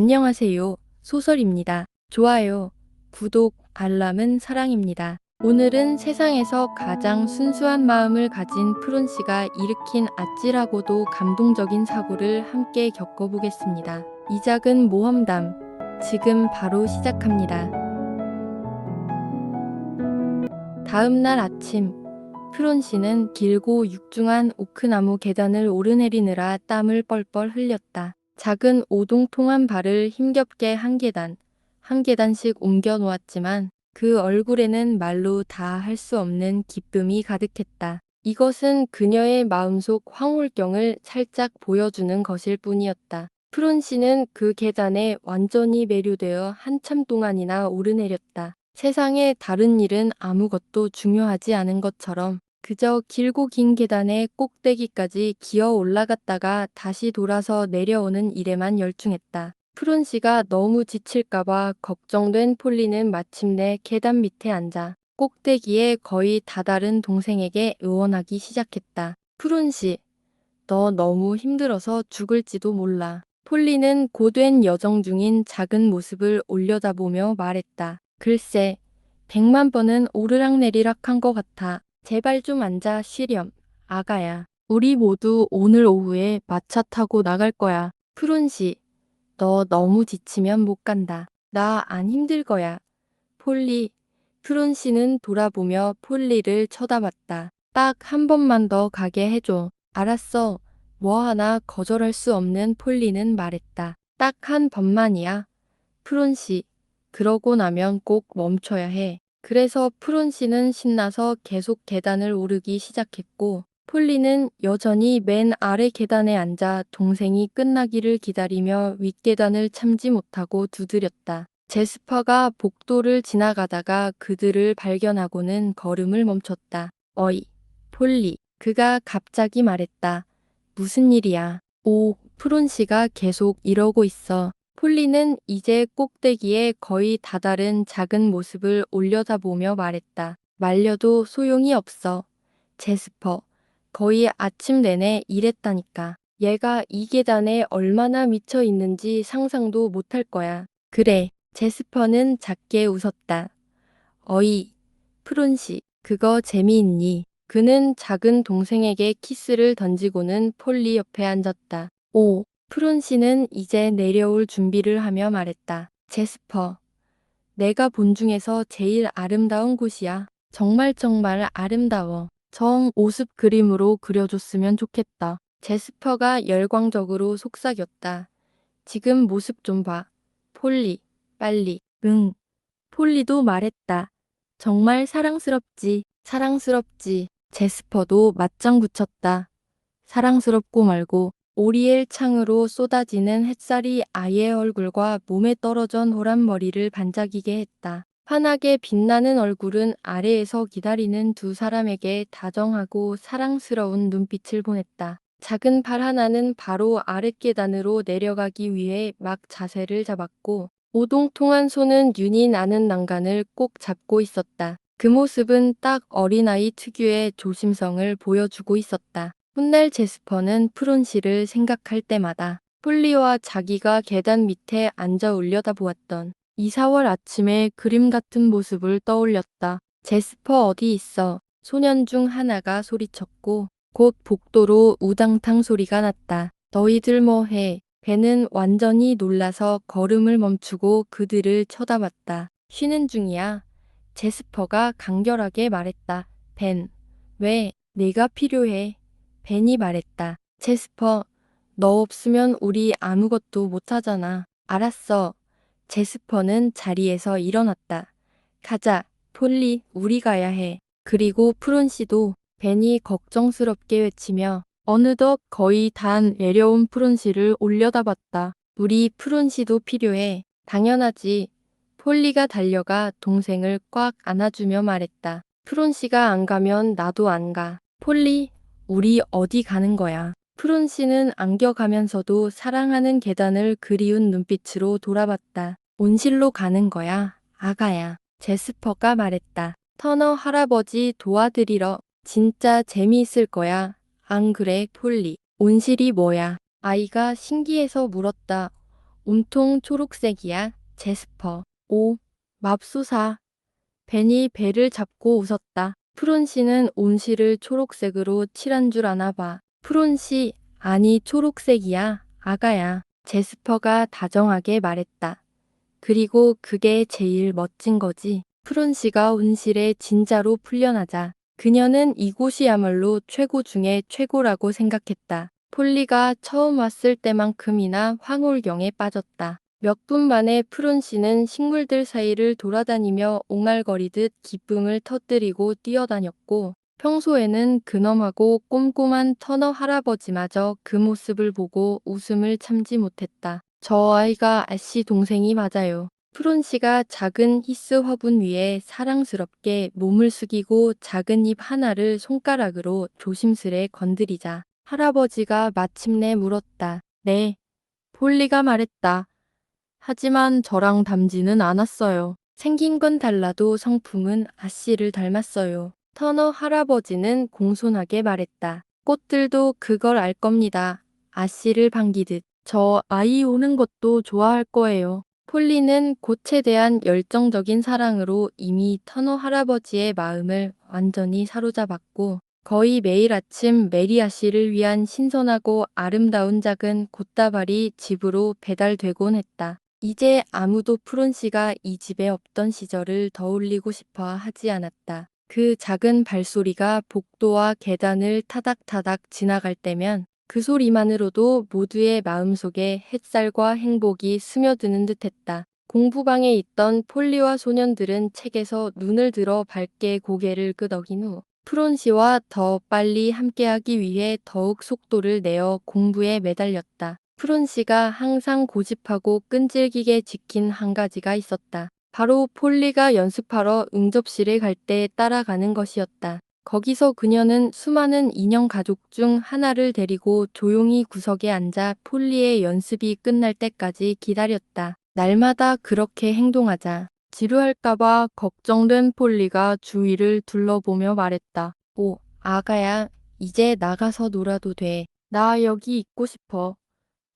안녕하세요. 소설입니다. 좋아요, 구독, 알람은 사랑입니다. 오늘은 세상에서 가장 순수한 마음을 가진 푸른 씨가 일으킨 아찔하고도 감동적인 사고를 함께 겪어보겠습니다. 이 작은 모험담, 지금 바로 시작합니다. 다음 날 아침, 프론 씨는 길고 육중한 오크나무 계단을 오르내리느라 땀을 뻘뻘 흘렸다. 작은 오동통한 발을 힘겹게 한 계단, 한 계단씩 옮겨 놓았지만 그 얼굴에는 말로 다 할 수 없는 기쁨이 가득했다. 이것은 그녀의 마음속 황홀경을 살짝 보여주는 것일 뿐이었다. 프론 씨는 그 계단에 완전히 매료되어 한참 동안이나 오르내렸다. 세상에 다른 일은 아무것도 중요하지 않은 것처럼 그저 길고 긴 계단의 꼭대기까지 기어 올라갔다가 다시 돌아서 내려오는 일에만 열중했다. 푸른 씨가 너무 지칠까봐 걱정된 폴리는 마침내 계단 밑에 앉아 꼭대기에 거의 다다른 동생에게 의원하기 시작했다. 푸른 씨, 너 너무 힘들어서 죽을지도 몰라. 폴리는 고된 여정 중인 작은 모습을 올려다보며 말했다. 글쎄, 백만 번은 오르락내리락 한 것 같아. 제발 좀 앉아 쉬렴. 아가야. 우리 모두 오늘 오후에 마차 타고 나갈 거야. 푸른 씨, 너 너무 지치면 못 간다. 나 안 힘들 거야. 폴리, 푸른 씨는 돌아보며 폴리를 쳐다봤다. 딱 한 번만 더 가게 해줘. 알았어. 뭐 하나 거절할 수 없는 폴리는 말했다. 딱 한 번만이야. 푸른 씨, 그러고 나면 꼭 멈춰야 해. 그래서 푸른 씨는 신나서 계속 계단을 오르기 시작했고, 폴리는 여전히 맨 아래 계단에 앉아 동생이 끝나기를 기다리며 윗계단을 참지 못하고 두드렸다. 제스퍼가 복도를 지나가다가 그들을 발견하고는 걸음을 멈췄다. 어이, 폴리. 그가 갑자기 말했다. 무슨 일이야? 오, 푸른 씨가 계속 이러고 있어. 폴리는 이제 꼭대기에 거의 다다른 작은 모습을 올려다보며 말했다. 말려도 소용이 없어. 제스퍼, 거의 아침 내내 일했다니까. 얘가 이 계단에 얼마나 미쳐 있는지 상상도 못할 거야. 그래, 제스퍼는 작게 웃었다. 어이, 프론씨, 그거 재미있니? 그는 작은 동생에게 키스를 던지고는 폴리 옆에 앉았다. 오, 프론 씨는 이제 내려올 준비를 하며 말했다. 제스퍼, 내가 본 중에서 제일 아름다운 곳이야. 정말 정말 아름다워. 정 오습 그림으로 그려줬으면 좋겠다. 제스퍼가 열광적으로 속삭였다. 지금 모습 좀 봐. 폴리, 빨리. 응. 폴리도 말했다. 정말 사랑스럽지, 사랑스럽지. 제스퍼도 맞장 붙였다. 사랑스럽고 말고 오리엘 창으로 쏟아지는 햇살이 아이의 얼굴과 몸에 떨어져 노란 머리를 반짝이게 했다. 환하게 빛나는 얼굴은 아래에서 기다리는 두 사람에게 다정하고 사랑스러운 눈빛을 보냈다. 작은 발 하나는 바로 아랫 계단으로 내려가기 위해 막 자세를 잡았고 오동통한 손은 윤이 나는 난간을 꼭 잡고 있었다. 그 모습은 딱 어린아이 특유의 조심성을 보여주고 있었다. 훗날 제스퍼는 프론시를 생각할 때마다 폴리와 자기가 계단 밑에 앉아 올려다보았던 이 4월 아침의 그림 같은 모습을 떠올렸다. 제스퍼 어디 있어? 소년 중 하나가 소리쳤고 곧 복도로 우당탕 소리가 났다. 너희들 뭐해? 벤은 완전히 놀라서 걸음을 멈추고 그들을 쳐다봤다. 쉬는 중이야. 제스퍼가 간결하게 말했다. 벤, 왜? 내가 필요해. 벤이 말했다. 제스퍼, 너 없으면 우리 아무것도 못하잖아. 알았어. 제스퍼는 자리에서 일어났다. 가자, 폴리, 우리 가야 해. 그리고 푸른 씨도 벤이 걱정스럽게 외치며 어느덧 거의 단 내려온 푸른 씨를 올려다봤다. 우리 푸른 씨도 필요해. 당연하지. 폴리가 달려가 동생을 꽉 안아주며 말했다. 푸른 씨가 안 가면 나도 안 가. 폴리, 우리 어디 가는 거야? 푸른 씨는 안겨가면서도 사랑하는 계단을 그리운 눈빛으로 돌아봤다. 온실로 가는 거야, 아가야. 제스퍼가 말했다. 터너 할아버지 도와드리러 진짜 재미있을 거야. 안 그래, 폴리? 온실이 뭐야? 아이가 신기해서 물었다. 온통 초록색이야, 제스퍼. 오, 맙소사. 벤이 배를 잡고 웃었다. 프론시는 온실을 초록색으로 칠한 줄 아나 봐. 프론시, 아니 초록색이야, 아가야. 제스퍼가 다정하게 말했다. 그리고 그게 제일 멋진 거지. 프론시가 온실에 진짜로 풀려나자 그녀는 이곳이야말로 최고 중에 최고라고 생각했다. 폴리가 처음 왔을 때만큼이나 황홀경에 빠졌다. 몇 분 만에 프론시는 식물들 사이를 돌아다니며 옹알거리듯 기쁨을 터뜨리고 뛰어다녔고 평소에는 근엄하고 꼼꼼한 터너 할아버지마저 그 모습을 보고 웃음을 참지 못했다. 저 아이가 아씨 동생이 맞아요. 프론시가 작은 히스 화분 위에 사랑스럽게 몸을 숙이고 작은 입 하나를 손가락으로 조심스레 건드리자 할아버지가 마침내 물었다. 네. 폴리가 말했다. 하지만 저랑 닮지는 않았어요. 생긴 건 달라도 성품은 아씨를 닮았어요. 터너 할아버지는 공손하게 말했다. 꽃들도 그걸 알 겁니다. 아씨를 반기듯. 저 아이 오는 것도 좋아할 거예요. 폴리는 꽃에 대한 열정적인 사랑으로 이미 터너 할아버지의 마음을 완전히 사로잡았고 거의 매일 아침 메리아 씨를 위한 신선하고 아름다운 작은 꽃다발이 집으로 배달되곤 했다. 이제 아무도 프론 씨가 이 집에 없던 시절을 떠올리고 싶어 하지 않았다. 그 작은 발소리가 복도와 계단을 타닥타닥 지나갈 때면 그 소리만으로도 모두의 마음속에 햇살과 행복이 스며드는 듯했다. 공부방에 있던 폴리와 소년들은 책에서 눈을 들어 밝게 고개를 끄덕인 후 프론 씨와 더 빨리 함께하기 위해 더욱 속도를 내어 공부에 매달렸다. 프론 씨가 항상 고집하고 끈질기게 지킨 한 가지가 있었다. 바로 폴리가 연습하러 응접실에 갈 때 따라가는 것이었다. 거기서 그녀는 수많은 인형 가족 중 하나를 데리고 조용히 구석에 앉아 폴리의 연습이 끝날 때까지 기다렸다. 날마다 그렇게 행동하자 지루할까봐 걱정된 폴리가 주위를 둘러보며 말했다. 오, 아가야, 이제 나가서 놀아도 돼. 나 여기 있고 싶어.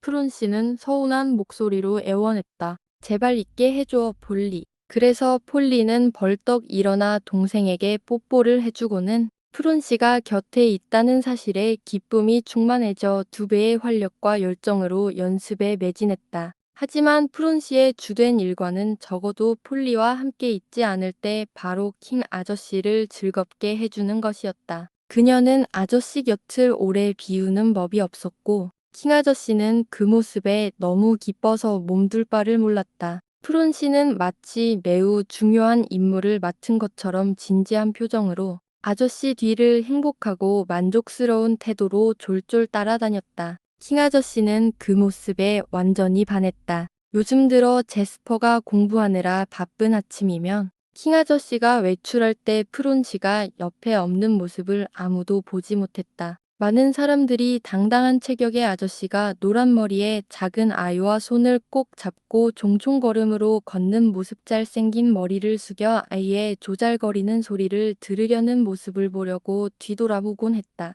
프론 씨는 서운한 목소리로 애원했다. 제발 있게 해줘, 폴리. 그래서 폴리는 벌떡 일어나 동생에게 뽀뽀를 해주고는 프론 씨가 곁에 있다는 사실에 기쁨이 충만해져 두 배의 활력과 열정으로 연습에 매진했다. 하지만 프론 씨의 주된 일과는 적어도 폴리와 함께 있지 않을 때 바로 킹 아저씨를 즐겁게 해주는 것이었다. 그녀는 아저씨 곁을 오래 비우는 법이 없었고 킹 아저씨는 그 모습에 너무 기뻐서 몸둘 바를 몰랐다. 프론 씨는 마치 매우 중요한 임무를 맡은 것처럼 진지한 표정으로 아저씨 뒤를 행복하고 만족스러운 태도로 졸졸 따라다녔다. 킹 아저씨는 그 모습에 완전히 반했다. 요즘 들어 제스퍼가 공부하느라 바쁜 아침이면 킹 아저씨가 외출할 때 프론 씨가 옆에 없는 모습을 아무도 보지 못했다. 많은 사람들이 당당한 체격의 아저씨가 노란 머리에 작은 아이와 손을 꼭 잡고 종총걸음으로 걷는 모습 잘생긴 머리를 숙여 아이의 조잘거리는 소리를 들으려는 모습을 보려고 뒤돌아보곤 했다.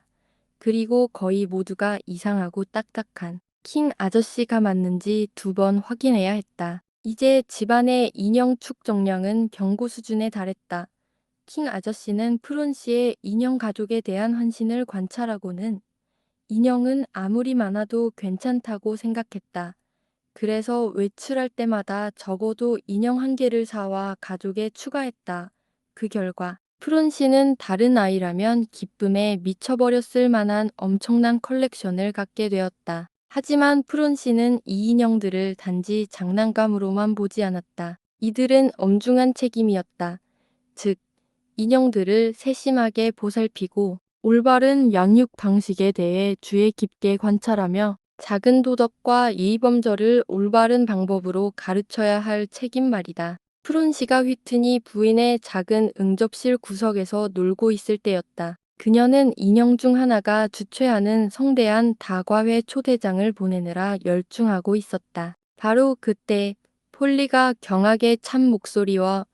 그리고 거의 모두가 이상하고 딱딱한 킹 아저씨가 맞는지 두 번 확인해야 했다. 이제 집안의 인형 축 정량은 경고 수준에 달했다. 킹 아저씨는 프론 씨의 인형 가족에 대한 헌신을 관찰하고는 인형은 아무리 많아도 괜찮다고 생각했다. 그래서 외출할 때마다 적어도 인형 한 개를 사와 가족에 추가했다. 그 결과 프론 씨는 다른 아이라면 기쁨에 미쳐버렸을 만한 엄청난 컬렉션을 갖게 되었다. 하지만 프론 씨는 이 인형들을 단지 장난감으로만 보지 않았다. 이들은 엄중한 책임이었다. 즉, 인형들을 세심하게 보살피고 올바른 양육 방식에 대해 주의 깊게 관찰하며 작은 도덕과 예의범절을 올바른 방법으로 가르쳐야 할 책임 말이다. 프론시가 휘트니 부인의 작은 응접실 구석에서 놀고 있을 때였다. 그녀는 인형 중 하나가 주최하는 성대한 다과회 초대장을 보내느라 열중하고 있었다. 바로 그때 폴리가 경악에 찬 목소리와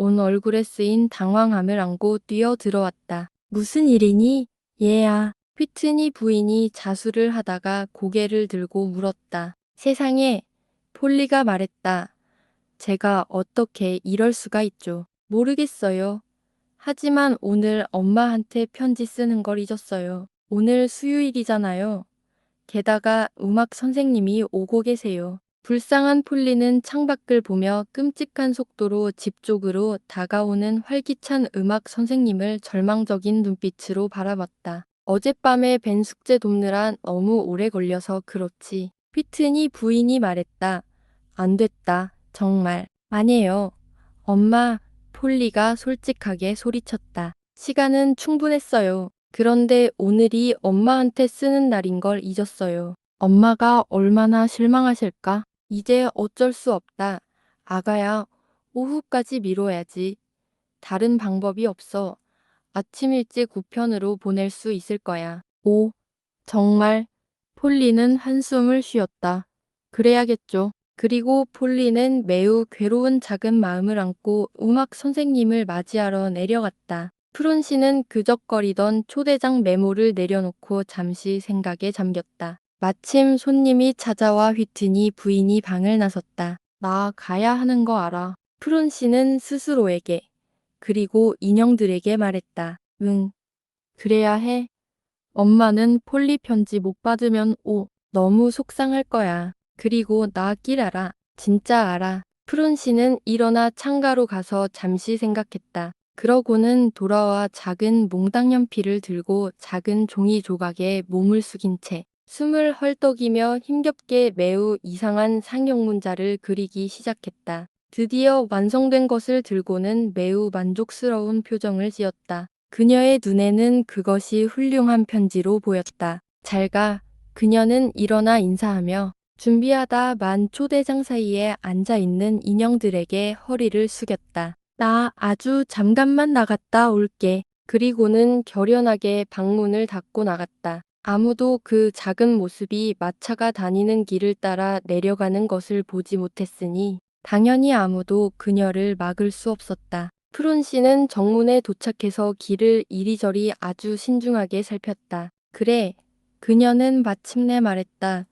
온 얼굴에 쓰인 당황함을 안고 뛰어 들어왔다. 무슨 일이니? 얘야. 휘트니 부인이 자수를 하다가 고개를 들고 물었다. 세상에 폴리가 말했다. 제가 어떻게 이럴 수가 있죠. 모르겠어요. 하지만 오늘 엄마한테 편지 쓰는 걸 잊었어요. 오늘 수요일이잖아요. 게다가 음악 선생님이 오고 계세요. 불쌍한 폴리는 창밖을 보며 끔찍한 속도로 집 쪽으로 다가오는 활기찬 음악 선생님을 절망적인 눈빛으로 바라봤다. 어젯밤에 벤 숙제 돕느라 너무 오래 걸려서 그렇지. 휘트니 부인이 말했다. 안 됐다. 정말. 아니에요. 엄마, 폴리가 솔직하게 소리쳤다. 시간은 충분했어요. 그런데 오늘이 엄마한테 쓰는 날인 걸 잊었어요. 엄마가 얼마나 실망하실까? 이제 어쩔 수 없다. 아가야, 오후까지 미뤄야지. 다른 방법이 없어. 아침 일찍 우편으로 보낼 수 있을 거야. 오, 정말. 폴리는 한숨을 쉬었다. 그래야겠죠. 그리고 폴리는 매우 괴로운 작은 마음을 안고 음악 선생님을 맞이하러 내려갔다. 푸른 씨는 그적거리던 초대장 메모를 내려놓고 잠시 생각에 잠겼다. 마침 손님이 찾아와 휘트니 부인이 방을 나섰다. 나 가야 하는 거 알아. 푸른 씨는 스스로에게 그리고 인형들에게 말했다. 응. 그래야 해. 엄마는 폴리 편지 못 받으면 오, 너무 속상할 거야. 그리고 나 길 알아. 진짜 알아. 푸른 씨는 일어나 창가로 가서 잠시 생각했다. 그러고는 돌아와 작은 몽당 연필을 들고 작은 종이 조각에 몸을 숙인 채 숨을 헐떡이며 힘겹게 매우 이상한 상형 문자를 그리기 시작했다. 드디어 완성된 것을 들고는 매우 만족스러운 표정을 지었다. 그녀의 눈에는 그것이 훌륭한 편지로 보였다. 잘 가. 그녀는 일어나 인사하며 준비하다 만 초대장 사이에 앉아 있는 인형들에게 허리를 숙였다. 나 아주 잠깐만 나갔다 올게. 그리고는 결연하게 방문을 닫고 나갔다. 아무도 그 작은 모습이 마차가 다니는 길을 따라 내려가는 것을 보지 못했으니 당연히 아무도 그녀를 막을 수 없었다. 푸른 씨는 정문에 도착해서 길을 이리저리 아주 신중하게 살폈다. 그래, 그녀는 마침내 말했다.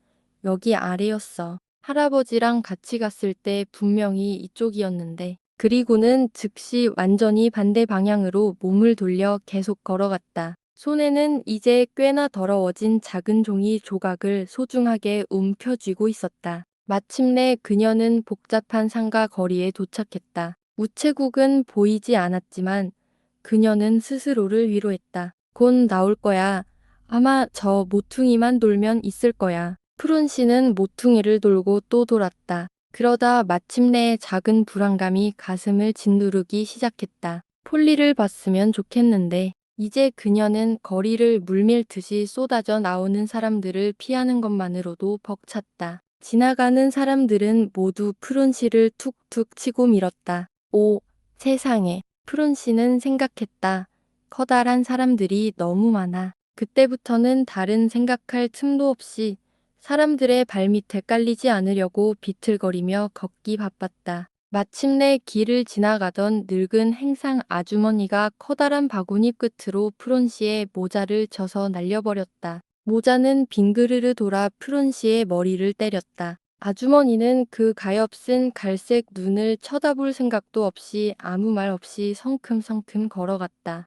여기 아래였어. 할아버지랑 같이 갔을 때 분명히 이쪽이었는데. 그리고는 즉시 완전히 반대 방향으로 몸을 돌려 계속 걸어갔다. 손에는 이제 꽤나 더러워진 작은 종이 조각을 소중하게 움켜쥐고 있었다. 마침내 그녀는 복잡한 상가 거리에 도착했다. 우체국은 보이지 않았지만 그녀는 스스로를 위로했다. 곧 나올 거야. 아마 저 모퉁이만 돌면 있을 거야. 푸른 씨는 모퉁이를 돌고 또 돌았다. 그러다 마침내 작은 불안감이 가슴을 짓누르기 시작했다. 폴리를 봤으면 좋겠는데 이제 그녀는 거리를 물밀듯이 쏟아져 나오는 사람들을 피하는 것만으로도 벅찼다. 지나가는 사람들은 모두 푸른 씨를 툭툭 치고 밀었다. 오, 세상에. 푸른 씨는 생각했다. 커다란 사람들이 너무 많아. 그때부터는 다른 생각할 틈도 없이 사람들의 발밑에 깔리지 않으려고 비틀거리며 걷기 바빴다. 마침내 길을 지나가던 늙은 행상 아주머니가 커다란 바구니 끝으로 씨의 모자를 져서 날려버렸다. 모자는 빙그르르 돌아 씨의 머리를 때렸다. 아주머니는 그 가엾은 갈색 눈을 쳐다볼 생각도 없이 아무 말 없이 성큼성큼 걸어갔다.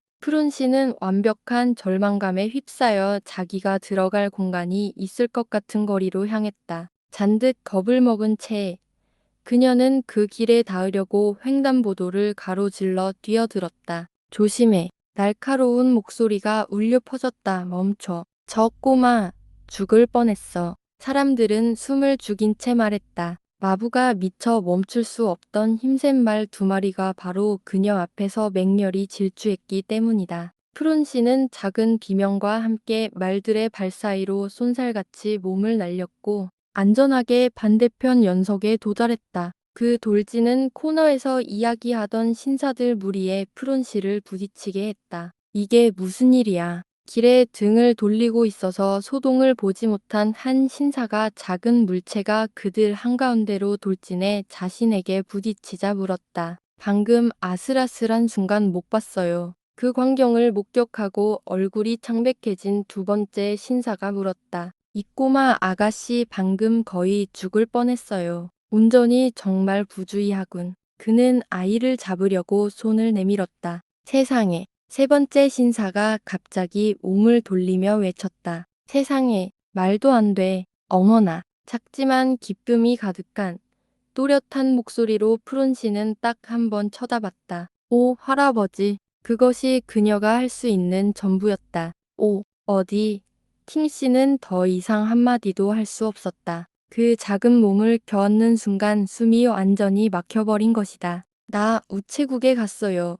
씨는 완벽한 절망감에 휩싸여 자기가 들어갈 공간이 있을 것 같은 거리로 향했다. 잔뜩 겁을 먹은 채 그녀는 그 길에 닿으려고 횡단보도를 가로질러 뛰어들었다. 조심해. 날카로운 목소리가 울려 퍼졌다. 멈춰. 저 꼬마 죽을 뻔했어. 사람들은 숨을 죽인 채 말했다. 마부가 미처 멈출 수 없던 힘센 말 두 마리가 바로 그녀 앞에서 맹렬히 질주했기 때문이다. 푸른 씨는 작은 비명과 함께 말들의 발 사이로 쏜살같이 몸을 날렸고 안전하게 반대편 연석에 도달했다. 그 돌지는 코너에서 이야기하던 신사들 무리에 푸른 씨를 부딪히게 했다. 이게 무슨 일이야. 길에 등을 돌리고 있어서 소동을 보지 못한 한 신사가 작은 물체가 그들 한가운데로 돌진해 자신에게 부딪히자 물었다. 방금 아슬아슬한 순간 못 봤어요. 그 광경을 목격하고 얼굴이 창백해진 두 번째 신사가 물었다. 이 꼬마 아가씨 방금 거의 죽을 뻔했어요. 운전이 정말 부주의하군. 그는 아이를 잡으려고 손을 내밀었다. 세상에, 세 번째 신사가 갑자기 몸을 돌리며 외쳤다. 세상에, 말도 안 돼. 어머나, 작지만 기쁨이 가득한 또렷한 목소리로 푸른 씨는 딱 한 번 쳐다봤다. 오, 할아버지. 그것이 그녀가 할 수 있는 전부였다. 오, 어디? 팅 씨는 더 이상 한마디도 할 수 없었다. 그 작은 몸을 겨얹는 순간 숨이 완전히 막혀버린 것이다. 나 우체국에 갔어요.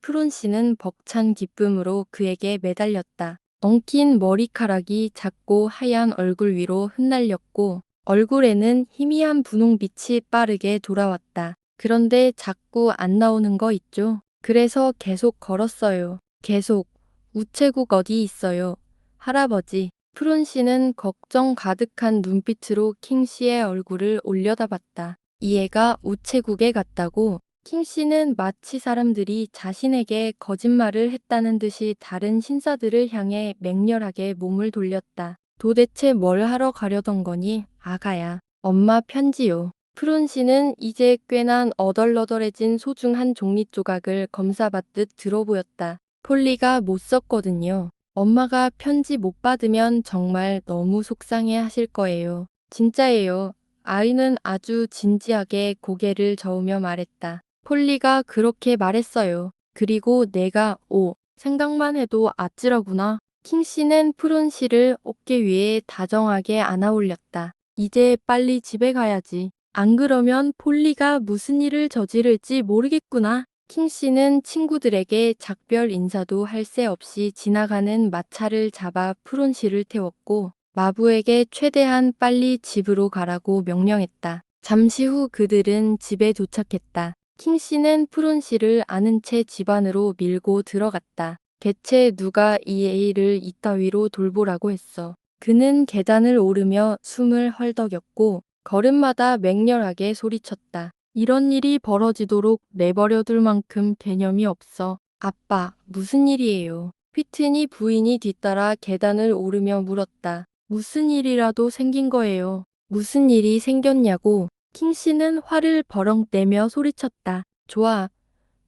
푸른 씨는 벅찬 기쁨으로 그에게 매달렸다. 엉킨 머리카락이 작고 하얀 얼굴 위로 흩날렸고 얼굴에는 희미한 분홍빛이 빠르게 돌아왔다. 그런데 자꾸 안 나오는 거 있죠? 그래서 계속 걸었어요. 계속. 우체국 어디 있어요? 할아버지. 푸른 씨는 걱정 가득한 눈빛으로 킹 씨의 얼굴을 올려다봤다. 이 애가 우체국에 갔다고 킹 씨는 마치 사람들이 자신에게 거짓말을 했다는 듯이 다른 신사들을 향해 맹렬하게 몸을 돌렸다. 도대체 뭘 하러 가려던 거니, 아가야. 엄마 편지요. 푸른 씨는 이제 꽤나 어덜너덜해진 소중한 종이 조각을 검사받듯 들어보였다. 폴리가 못 썼거든요. 엄마가 편지 못 받으면 정말 너무 속상해 하실 거예요. 진짜예요. 아이는 아주 진지하게 고개를 저으며 말했다. 폴리가 그렇게 말했어요. 그리고 내가 오 생각만 해도 아찔하구나. 킹 씨는 푸른 씨를 어깨 위에 다정하게 안아 올렸다. 이제 빨리 집에 가야지. 안 그러면 폴리가 무슨 일을 저지를지 모르겠구나. 킹 씨는 친구들에게 작별 인사도 할 새 없이 지나가는 마차를 잡아 푸른 씨를 태웠고 마부에게 최대한 빨리 집으로 가라고 명령했다. 잠시 후 그들은 집에 도착했다. 킹 씨는 푸른 씨를 아는 채 집 안으로 밀고 들어갔다. 대체 누가 이 애를 이따위로 돌보라고 했어. 그는 계단을 오르며 숨을 헐떡였고 걸음마다 맹렬하게 소리쳤다. 이런 일이 벌어지도록 내버려둘 만큼 개념이 없어. 아빠, 무슨 일이에요? 휘트니 부인이 뒤따라 계단을 오르며 물었다. 무슨 일이라도 생긴 거예요. 무슨 일이 생겼냐고. 킹 씨는 화를 버럭 내며 소리쳤다. 좋아.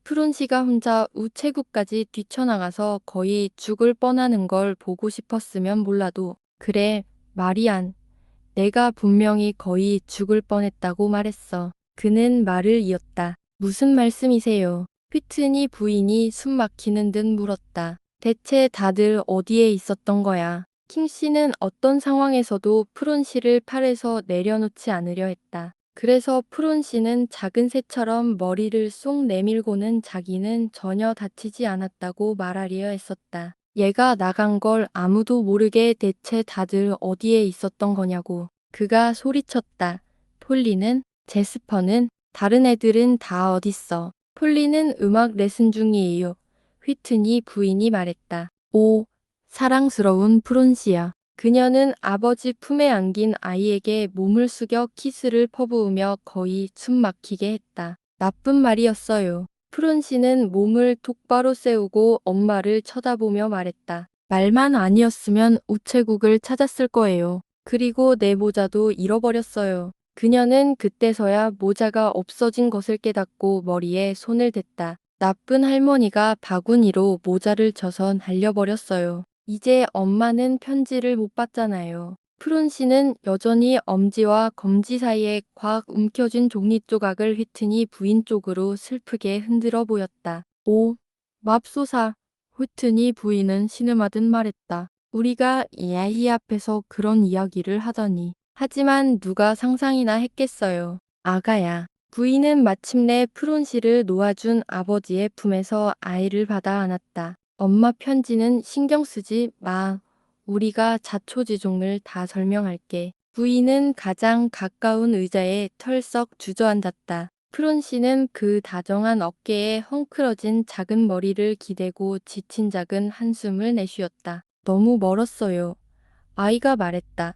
푸른 씨가 혼자 우체국까지 뛰쳐나가서 거의 죽을 뻔하는 걸 보고 싶었으면 몰라도 그래, 마리안. 내가 분명히 거의 죽을 뻔했다고 말했어. 그는 말을 이었다. 무슨 말씀이세요? 휘트니 부인이 숨 막히는 듯 물었다. 대체 다들 어디에 있었던 거야? 킹 씨는 어떤 상황에서도 푸른 씨를 팔에서 내려놓지 않으려 했다. 그래서 푸른 씨는 작은 새처럼 머리를 쏙 내밀고는 자기는 전혀 다치지 않았다고 말하려 했었다. 얘가 나간 걸 아무도 모르게 대체 다들 어디에 있었던 거냐고. 그가 소리쳤다. 폴리는? 제스퍼는? 다른 애들은 다 어딨어. 폴리는 음악 레슨 중이에요. 휘트니 부인이 말했다. 오, 사랑스러운 프론시야. 그녀는 아버지 품에 안긴 아이에게 몸을 숙여 키스를 퍼부으며 거의 숨 막히게 했다. 나쁜 말이었어요. 프론시는 몸을 똑바로 세우고 엄마를 쳐다보며 말했다. 말만 아니었으면 우체국을 찾았을 거예요. 그리고 내 모자도 잃어버렸어요. 그녀는 그때서야 모자가 없어진 것을 깨닫고 머리에 손을 댔다. 나쁜 할머니가 바구니로 모자를 쳐서 날려버렸어요. 이제 엄마는 편지를 못 받잖아요. 푸른 씨는 여전히 엄지와 검지 사이에 꽉 움켜쥔 종이 조각을 휘트니 부인 쪽으로 슬프게 흔들어 보였다. 오, 맙소사. 휘트니 부인은 신음하듯 말했다. 우리가 이 아이 앞에서 그런 이야기를 하다니. 하지만 누가 상상이나 했겠어요. 아가야. 부인은 마침내 씨를 놓아준 아버지의 품에서 아이를 받아 안았다. 엄마 편지는 신경 쓰지 마. 우리가 자초지종을 다 설명할게. 부인은 가장 가까운 의자에 털썩 주저앉았다. 씨는 그 다정한 어깨에 헝클어진 작은 머리를 기대고 지친 작은 한숨을 내쉬었다. 너무 멀었어요. 아이가 말했다.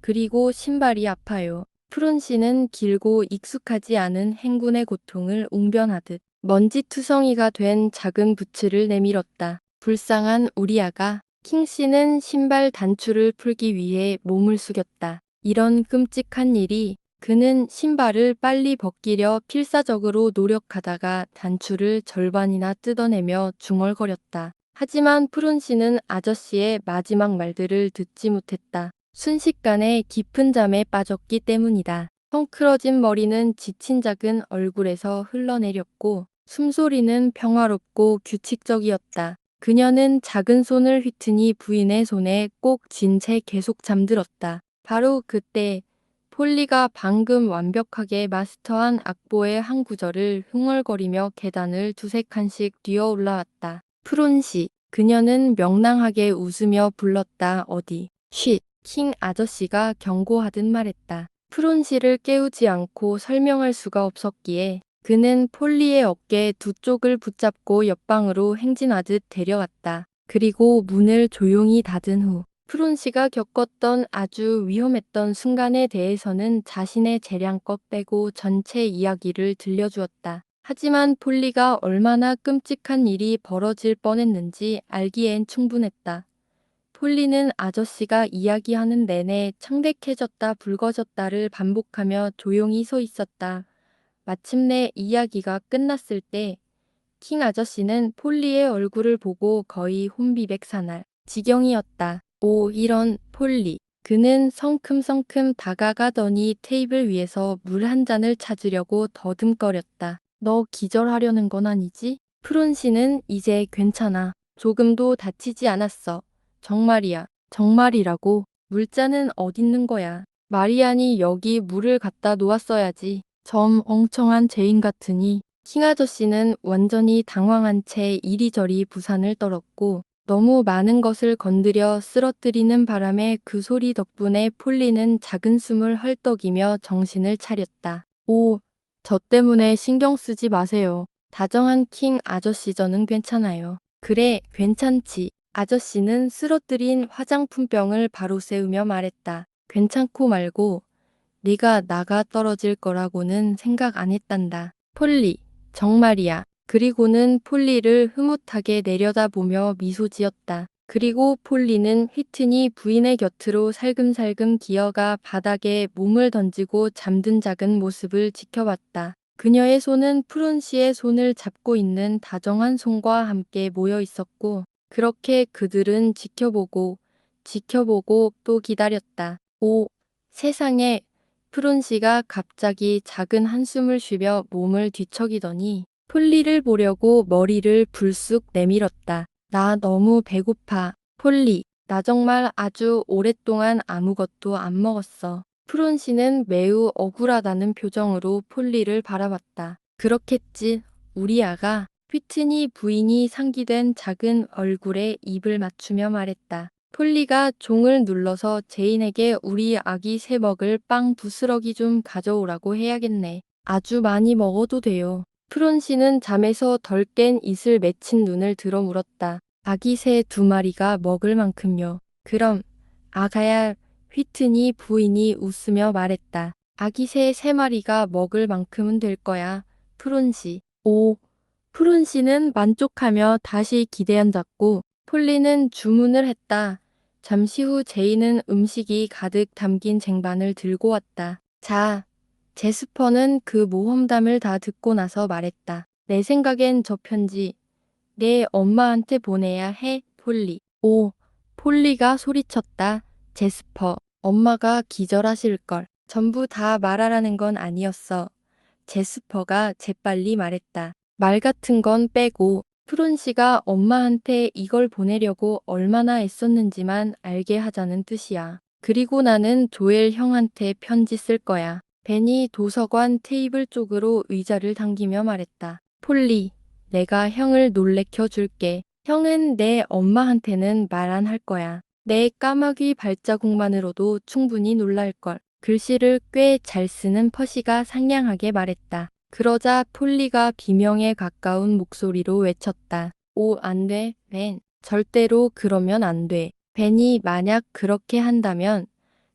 그리고 신발이 아파요. 푸른 씨는 길고 익숙하지 않은 행군의 고통을 웅변하듯 먼지투성이가 된 작은 부츠를 내밀었다. 불쌍한 우리 아가. 킹 씨는 신발 단추를 풀기 위해 몸을 숙였다. 이런 끔찍한 일이 그는 신발을 빨리 벗기려 필사적으로 노력하다가 단추를 절반이나 뜯어내며 중얼거렸다. 하지만 푸른 씨는 아저씨의 마지막 말들을 듣지 못했다. 순식간에 깊은 잠에 빠졌기 때문이다. 헝클어진 머리는 지친 작은 얼굴에서 흘러내렸고 숨소리는 평화롭고 규칙적이었다. 그녀는 작은 손을 휘트니 부인의 손에 꼭 쥔 채 계속 잠들었다. 바로 그때 폴리가 방금 완벽하게 마스터한 악보의 한 구절을 흥얼거리며 계단을 두세 칸씩 뛰어 올라왔다. 프론시. 그녀는 명랑하게 웃으며 불렀다. 어디. 쉿. 킹 아저씨가 경고하듯 말했다. 프론시를 깨우지 않고 설명할 수가 없었기에 그는 폴리의 어깨 두 쪽을 붙잡고 옆방으로 행진하듯 데려왔다. 그리고 문을 조용히 닫은 후 프론시가 겪었던 아주 위험했던 순간에 대해서는 자신의 재량껏 빼고 전체 이야기를 들려주었다. 하지만 폴리가 얼마나 끔찍한 일이 벌어질 뻔했는지 알기엔 충분했다. 폴리는 아저씨가 이야기하는 내내 창백해졌다 붉어졌다를 반복하며 조용히 서 있었다. 마침내 이야기가 끝났을 때 킹 아저씨는 폴리의 얼굴을 보고 거의 혼비백 산할 지경이었다. 오 이런 폴리. 그는 성큼성큼 다가가더니 테이블 위에서 물 한 잔을 찾으려고 더듬거렸다. 너 기절하려는 건 아니지? 프론 씨는 이제 괜찮아. 조금도 다치지 않았어. 정말이야. 정말이라고. 물잔은 어딨는 거야. 마리안이 여기 물을 갖다 놓았어야지. 점 엉청한 죄인 같으니 킹 아저씨는 완전히 당황한 채 이리저리 부산을 떨었고 너무 많은 것을 건드려 쓰러뜨리는 바람에 그 소리 덕분에 폴리는 작은 숨을 헐떡이며 정신을 차렸다. 오, 저 때문에 신경 쓰지 마세요. 다정한 킹 아저씨 저는 괜찮아요. 그래, 괜찮지. 아저씨는 쓰러뜨린 화장품병을 바로 세우며 말했다. 괜찮고 말고 네가 나가 떨어질 거라고는 생각 안 했단다. 폴리, 정말이야. 그리고는 폴리를 흐뭇하게 내려다보며 미소 지었다. 그리고 폴리는 휘트니 부인의 곁으로 살금살금 기어가 바닥에 몸을 던지고 잠든 작은 모습을 지켜봤다. 그녀의 손은 푸른 씨의 손을 잡고 있는 다정한 손과 함께 모여 있었고, 그렇게 그들은 지켜보고, 지켜보고 또 기다렸다. 오, 세상에, 푸른 씨가 갑자기 작은 한숨을 쉬며 몸을 뒤척이더니, 폴리를 보려고 머리를 불쑥 내밀었다. 나 너무 배고파. 폴리, 나 정말 아주 오랫동안 아무것도 안 먹었어. 프론 씨는 매우 억울하다는 표정으로 폴리를 바라봤다. 그렇겠지. 우리 아가. 휘트니 부인이 상기된 작은 얼굴에 입을 맞추며 말했다. 폴리가 종을 눌러서 제인에게 우리 아기 새 먹을 빵 부스러기 좀 가져오라고 해야겠네. 아주 많이 먹어도 돼요. 프론 씨는 잠에서 덜 깬 이슬 맺힌 눈을 들어 물었다. 아기 새 두 마리가 먹을 만큼요. 그럼 아가야 휘트니 부인이 웃으며 말했다. 아기 새 세 마리가 먹을 만큼은 될 거야. 프론 씨. 오. 프론 씨는 만족하며 다시 기대앉았고 폴리는 주문을 했다. 잠시 후 제이는 음식이 가득 담긴 쟁반을 들고 왔다. 자, 제스퍼는 그 모험담을 다 듣고 나서 말했다. 내 생각엔 저 편지 내 엄마한테 보내야 해, 폴리. 오, 폴리가 소리쳤다. 제스퍼, 엄마가 기절하실걸. 전부 다 말하라는 건 아니었어. 제스퍼가 재빨리 말했다. 말 같은 건 빼고 프론 씨가 엄마한테 이걸 보내려고 얼마나 애썼는지만 알게 하자는 뜻이야. 그리고 나는 조엘 형한테 편지 쓸 거야. 벤이 도서관 테이블 쪽으로 의자를 당기며 말했다. 폴리, 내가 형을 놀래켜 줄게. 형은 내 엄마한테는 말 안 할 거야. 내 까마귀 발자국만으로도 충분히 놀랄걸. 글씨를 꽤 잘 쓰는 퍼시가 상냥하게 말했다. 그러자 폴리가 비명에 가까운 목소리로 외쳤다. 오, 안 돼, 벤. 절대로 그러면 안 돼. 벤이 만약 그렇게 한다면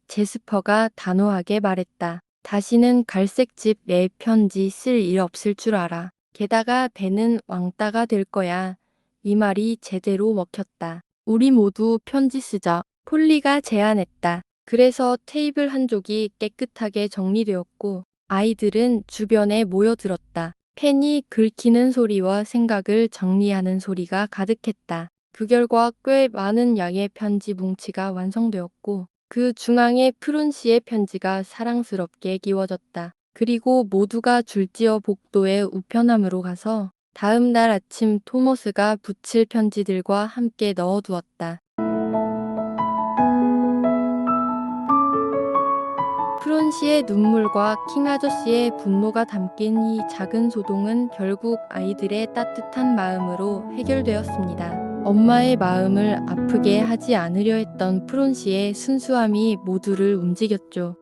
제스퍼가 단호하게 말했다. 다시는 갈색집 내 편지 쓸 일 없을 줄 알아. 게다가 벤은 왕따가 될 거야. 이 말이 제대로 먹혔다. 우리 모두 편지 쓰자. 폴리가 제안했다. 그래서 테이블 한쪽이 깨끗하게 정리되었고 아이들은 주변에 모여들었다. 펜이 긁히는 소리와 생각을 정리하는 소리가 가득했다. 그 결과 꽤 많은 양의 편지 뭉치가 완성되었고 그 중앙에 푸른 씨의 편지가 사랑스럽게 끼워졌다. 그리고 모두가 줄지어 복도의 우편함으로 가서 다음 날 아침 토머스가 붙일 편지들과 함께 넣어두었다. 프론 씨의 눈물과 킹 아저씨의 분노가 담긴 이 작은 소동은 결국 아이들의 따뜻한 마음으로 해결되었습니다. 엄마의 마음을 아프게 하지 않으려 했던 프론 씨의 순수함이 모두를 움직였죠.